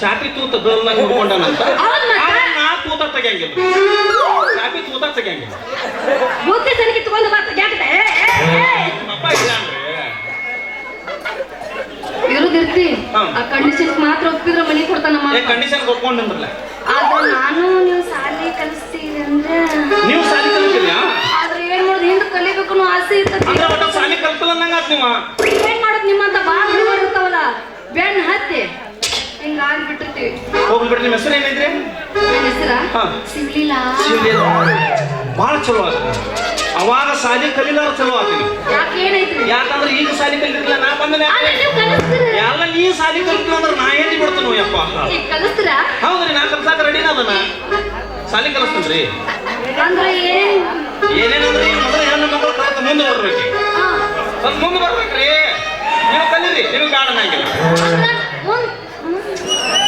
ಚಾಪಿ ತೂತ ಬೀಳಂಗ್ ನೋಡ್ಕೊಂಡನಂತ? ನಾ ತೂತ ತೆಗಿಯಂಗಿಲ್ಲ. ಚಾಪಿ ತೂತ ತೆಗಿಯಂಗಿಲ್ಲ. ಬುದ್ಧಿ ತಗೊಂಡು ಇಲ್ಲ ಇರುದಿರ್ತಿ ಆ ಕಂಡೀಷನ್ ಮಾತ್ರ ಒಪ್ಪಿದ್ರೆ ಮನಿ ಕೊಡ್ತಾನ ಏ ಕಂಡೀಷನ್ ಒಪ್ಕೊಂಡ್ರಲ್ಲ ಆದ್ರೆ ನಾನು ನೀವು ಸಾಲಿ ಕಲಿಸ್ತೀವಿ ಅಂದ್ರೆ ನೀವು ಸಾಲಿ ಕಲ್ತಿಲ್ಲ ಆದ್ರೆ ಏನ್ ಮಾಡೋದು ಹಿಂದೆ ಕಲಿಬೇಕು ಆಸೆ ಸಾಲಿ ಏನ್ ಮಾಡೋದು ನಿಮ್ಮಂತ ಹೋಗ್ಬಿಡ್ರಿ ನಿಮ್ಮ ಹೆಸರು ಏನಿದ್ರಿ? ಭಾಳ ಚಲೋ ಆಗ ಅವಾಗ ಸಾಲಿ ಕಲಿಲಾರ ಚಲೋ ಆತೀನಿ ಏನೈತ್ರಿ? ಯಾಕಂದ್ರೆ ಈಗ ಸಾಲಿ ಕಲಿತಿಲ್ಲ ನಾ ಬಂದ ಆದ್ರೆ ನೀವು ಕಲಿಸ್ತೀರ? ಎಲ್ಲ ನೀ ಸಾಲಿ ಕಲಿತಿಲ್ಲ ಅಂದ್ರೆ ನಾ ಎಲ್ಲಿ ಬಿಡ್ತೀನಿ ಕಲಿಸ್ತೀರಾ? ಹೌದ್ರಿ ನಾ ಕಲ್ಸಾಕ ರೆಡಿನ ಅದನ್ನ? ಸಾಲಿ ಕಲಿಸ್ತೀನಿ ಏನೇನಂದ್ರೆ ಮೊದಲು ಹೆಣ್ಣು ಮಕ್ಕಳು ಕಲ್ತು ಮುಂದೆ ಬರ್ಬೇಕು. ಸ್ವಲ್ಪ ಮುಂದೆ ಬರ್ಬೇಕ್ರಿ. ನೀವು ಕಲೀರಿ ನಿಮ್ಗೆ ಗಾರ್ಡನ್ ಆಗಿಲ್ಲ ಅಂದ್ರ ಮುಂದ್ ಮುಂದ್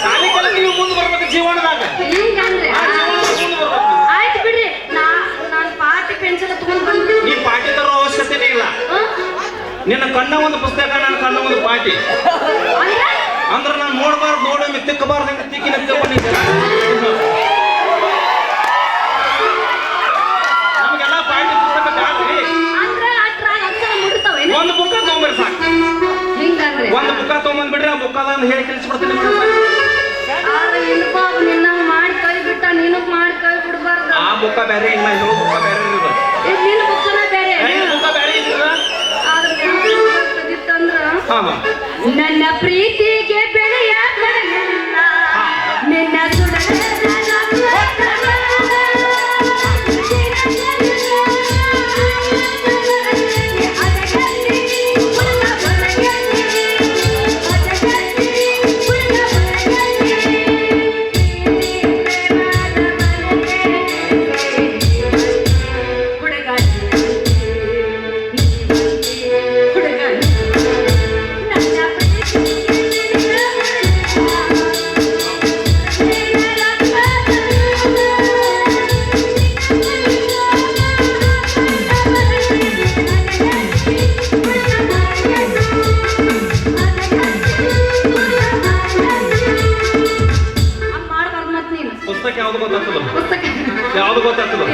ಸಾಲಿ ಕಲಿತು ನೀವು ಮುಂದೆ ಬರ್ಬೇಕು ಜೀವನದಾಗ. ಹಿಂಗಂದ್ರೆ ಆಯ್ತು ಬಿಡ್ರಿ. ನಾ ನಾನ್ ಪಾಟಿ ಪೆನ್ಸಿಲ್ ತಗೊಂಡ್ ಬಂದ್ಬಿಡ್ತೀನಿ. ನೀ ಪಾಟಿ ತರೋ ಅವಶ್ಯಕತೆ ಇಲ್ಲ. ನಿನ್ನ ಕಣ್ಣ ಒಂದು ಪುಸ್ತಕ ನನ್ನ ಕಣ್ಣ ಒಂದು ಪಾಟಿ ಅಂದ್ರೆ? ನಾನು ನೋಡಬಾರ್ದು ನೋಡೋ ತಿಕ್ಕಬಾರ್ದು ಅಂತ ತಿಕ್ಕಿನ ತಿಳ್ಕೊಂಡಿದ್ದೀರ ನಮಗೆಲ್ಲ ಪಾಟಿ ಪುಸ್ತಕ ಮುಡ್ತಾವೇನು ಒಂದು ಬುಕ್ಕ ತೊಗೊಂಬರ್ರಿ ಸಾಕು. ಒಂದು ಬುಕ್ಕ ತಗೊಂಬಂದ್ಬಿಡ್ರಿ ಆ ಬುಕ್ಕದ ಹೇಳಿ ಕಲಿಸ್ಬಿಡ್ತೀನಿ ಬುಕ್ಕ ಬೇರೆ ಹೇಳೋ ಬುಕ್ಕ ಬೇರೆ ಇರೋದು ನಿನ್ನ ಬೇರೆ. ಆದ್ರೆ ಹಾ ನನ್ನ ಪ್ರೀತಿಗೆ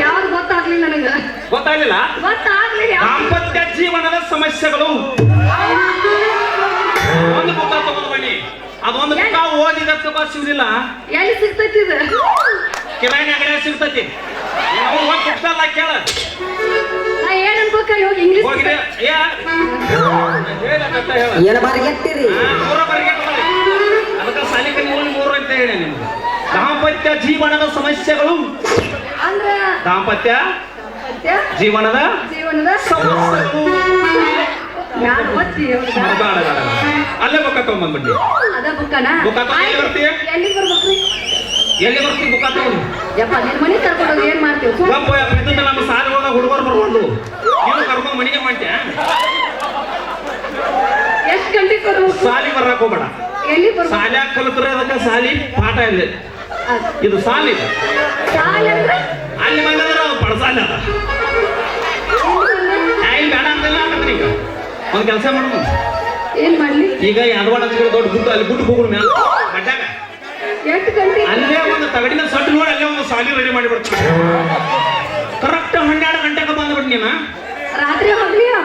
ಯಾವ್ದು ಗೊತ್ತಾಗ್ಲಿಲ್ಲ ನನಗೆ ಗೊತ್ತಾಗ್ಲಿಲ್ಲ. ಗೊತ್ತಾಗ್ಲಿಲ್ಲ ದಾಂಪತ್ಯ ಜೀವನದ ಸಮಸ್ಯೆಗಳು. ಒಂದು ಬುಕ್ಕ ತಗೊಂಡು ಬನ್ನಿ. ಅದೊಂದು ಬುಕ್ಕ ಓದಿದಕ್ಕ ಸಿಗುದಿಲ್ಲ ಎಲ್ಲಿ ಸಿಗ್ತೈತಿ ಇದು? ಕಿರಾಣಿ ಅಂಗಡಿಯಾಗ ಸಿಗ್ತೈತಿ. ಅಲ್ಲ ಕೇಳ. ಏನ್ ಹೋಗಿ ಇಂಗ್ಲಿಷ್ ಹೋಗಿದೆ ಏ ಏನ ಮೂರ ಬರಿಗೆ ಅದಕ್ಕೆ ಸಾಲಿಕ ಮೂರು ಅಂತ ಹೇಳಿ ನಿಮ್ಗೆ. ದಾಂಪತ್ಯ ಜೀವನದ ಸಮಸ್ಯೆಗಳು. ಅಂದ್ರ ದಾಂಪತ್ಯ? ಸತ್ಯ ಜೀವನದ? ಜೀವನದ ಯಾರು ಬೇಡ. ಅಲ್ಲೇ ಬುಕ್ಕ ತಗೊಂಡ್ಬಂದ್ಬಿಡಿ. ಅದ ಬುಕ್ಕನ ಬುಕ್ಕ ತಗೊಂಡ್ ಎಲ್ಲಿ ಬರ್ತೀಯ? ಎಲ್ಲಿ ಬರ್ಬೇಕ್ರಿ? ಎಲ್ಲಿ ಬರ್ತೀವಿ ಬುಕ್ಕ ತಗೊಂಡು? ಯಪ್ಪ ನಿನ್ ಮನೆ ಕರ್ಕೊಂಡು ಏನ್ ಮಾಡ್ತೀವಿ? ಗಪ್ಪ ಇದ್ದಂತ ನಮ್ಮ ಸಾಲಿಗಳಾಗ ಹುಡುಗರು ಬರ್ಬೋದು ನೀನು ಕರ್ಕೊಂಡು ಮನೆಗೆ ಮಾಡ್ತೀಯ ಎಷ್ಟು ಗಂಟೆಗೆ ಬರ್ಬೇಕು? ಸಾಲಿ ಬರಕ್ ಹೋಗ್ಬೇಡ. ಎಲ್ಲಿ ಬರ್ಬೇಕು? ಸಾಲ್ಯಾಗ ಕಲಿತ್ರೆ ಅದಕ್ಕೆ ಸಾಲಿ ಪಾಠ ಇಲ್ಲ ಇದು ಸಾಲಿ. ಸಾಲಿ ಅಂದ್ರೆ? ಅಲ್ಲಿ ಬಂದ್ರೆ ಪಡಸಾಲಿ ಇಲ್ಲಿ ಬೇಡ ಅಂತಿಲ್ಲ ಅನ್ನತ್ರಿ ಈಗ. ಒಂದು ಕೆಲಸ ಮಾಡೋದು ಏನ್ ಮಾಡ್ಲಿ? ಈಗ ಯಾದವಾಡ ದೊಡ್ಡ ಗುಟ್ಟು ಅಲ್ಲಿ ಗುಟ್ಟು ಹೋಗೋಣ ಮ್ಯಾಲ. ಅಲ್ಲೇ ಒಂದು ತಗಡಿನ ಸೊಟ್ಟು ನೋಡಿ ಅಲ್ಲೇ ಒಂದು ಸಾಲಿ ರೆಡಿ ಮಾಡಿಬಿಡ್ತೀನಿ ಕರೆಕ್ಟ್ ಹನ್ನೆರಡು ಗಂಟೆಗೆ ಬಂದ್ಬಿಟ್ಟು ನೀನ. ರಾತ್ರಿ ಹೋಗ್ಲಿಯಾ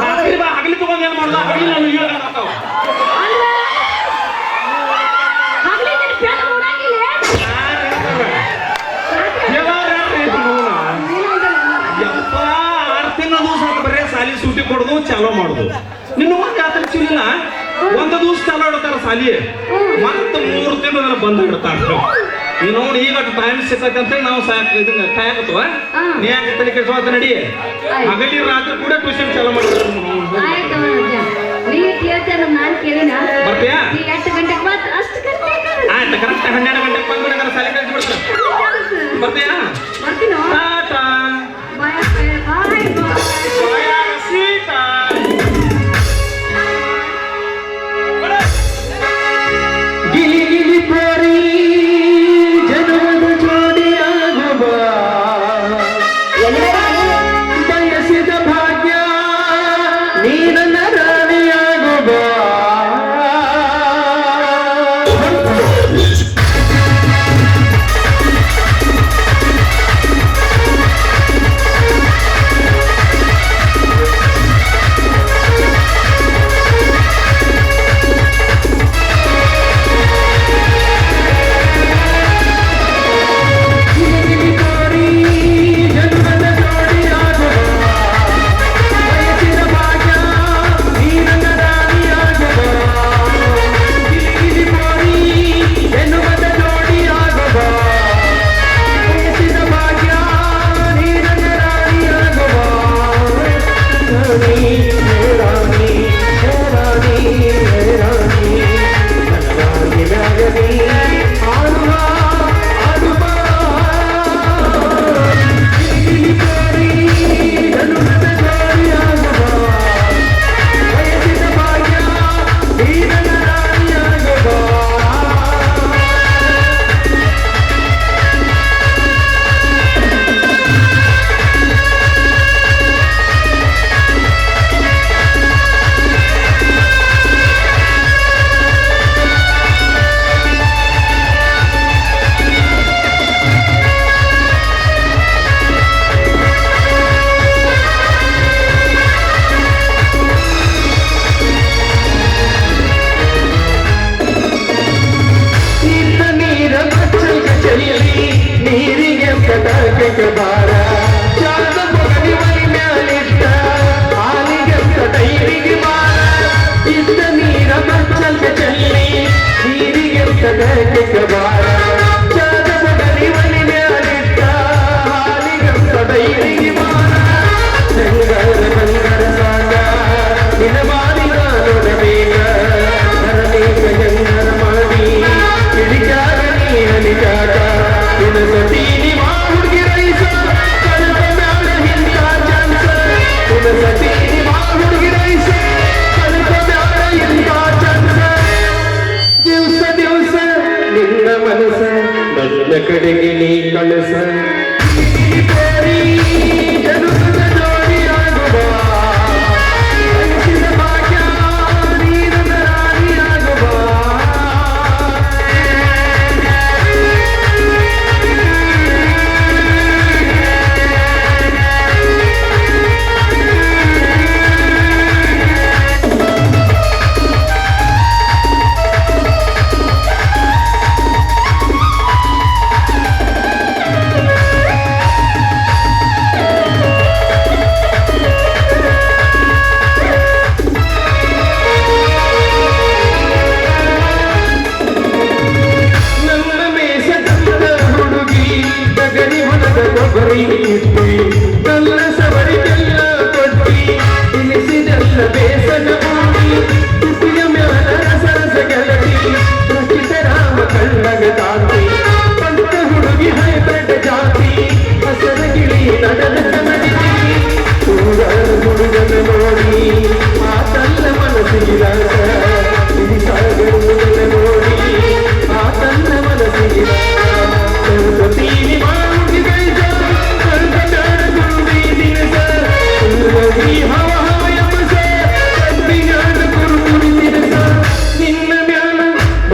ರಾತ್ರಿ ಬಾ ಹಗಲಿ ತಗೊಂಡ್ ಏನ್ ಮಾಡ್ದ? ಹಗಲಿ ನಾನು ಏಳು ಚಾಲೋ ಮಾಡುದು. ನಿನ್ನ ಒಂದು ಯಾತ್ರೆ ಚಿಲ್ಲ ಒಂದು ದಿವಸ ಚಲೋ ಇಡ್ತಾರ ಸಾಲಿ. ಮತ್ತೆ ಮೂರು ತಿಂಗಳ ಬಂದ್ ಇಡ್ತಾರ. ನೋಡಿ ಈಗ ಟೈಮ್ ಸಿಕ್ಕಂತ ನಾವು ಇದನ್ನ ಕಾಯಕತ್ವ. ನೀ ಯಾಕೆ ತಲೆ ಕೆಡ್ಸೋತ ನಡಿ. ಹಗಲಿ ರಾತ್ರಿ ಕೂಡ ಟ್ಯೂಷನ್ ಚಲೋ ಮಾಡ್ತಾರೆ ಬರ್ತೀಯಾ? ಆಯ್ತು ಕರೆಕ್ಟ್ ಹನ್ನೆರಡು ಗಂಟೆಗೆ ಬಂದ್ಬಿಡ ಸಾಲಿ ಕಳಿಸ್ಬಿಡ್ತಾರೆ ಬರ್ತೀಯಾ? Yeah.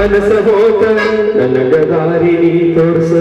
ಮನಸ ಹೋತ ನನಗ ದಾರಿ ನೀ ತೋರ್ಸ